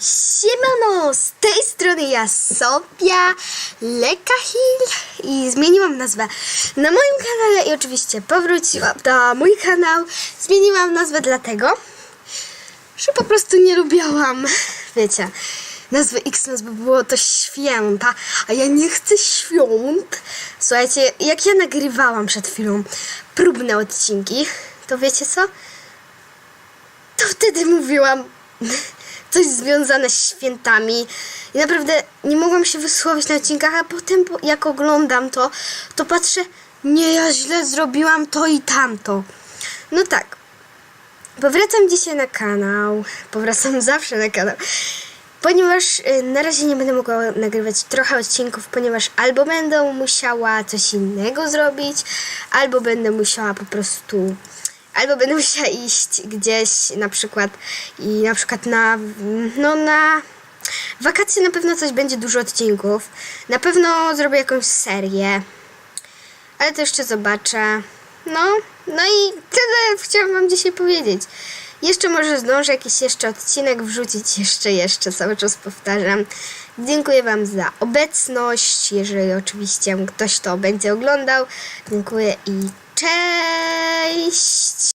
Siemano, z tej strony ja Sofia Lekahil i zmieniłam nazwę na moim kanale i oczywiście powróciłam na mój kanał. Zmieniłam nazwę dlatego, że po prostu nie lubiłam, wiecie, nazwy X bo było to święta, a ja nie chcę świąt. Słuchajcie, jak ja nagrywałam przed chwilą próbne odcinki, to wiecie co? to wtedy mówiłam coś związane z świętami. I naprawdę nie mogłam się wysłowić na odcinkach, a potem po- jak oglądam to, to patrzę, nie, ja źle zrobiłam to i tamto. No tak. Powracam dzisiaj na kanał. Powracam zawsze na kanał. Ponieważ y, na razie nie będę mogła nagrywać trochę odcinków, ponieważ albo będę musiała coś innego zrobić, albo będę musiała po prostu albo będę musiała iść gdzieś na przykład i na przykład na no na wakacje na pewno coś będzie dużo odcinków. Na pewno zrobię jakąś serię. Ale to jeszcze zobaczę. No, no i tyle chciałam wam dzisiaj powiedzieć. Jeszcze może zdążę jakiś jeszcze odcinek wrzucić, jeszcze, jeszcze, cały czas powtarzam. Dziękuję wam za obecność, jeżeli oczywiście ktoś to będzie oglądał. Dziękuję i cześć!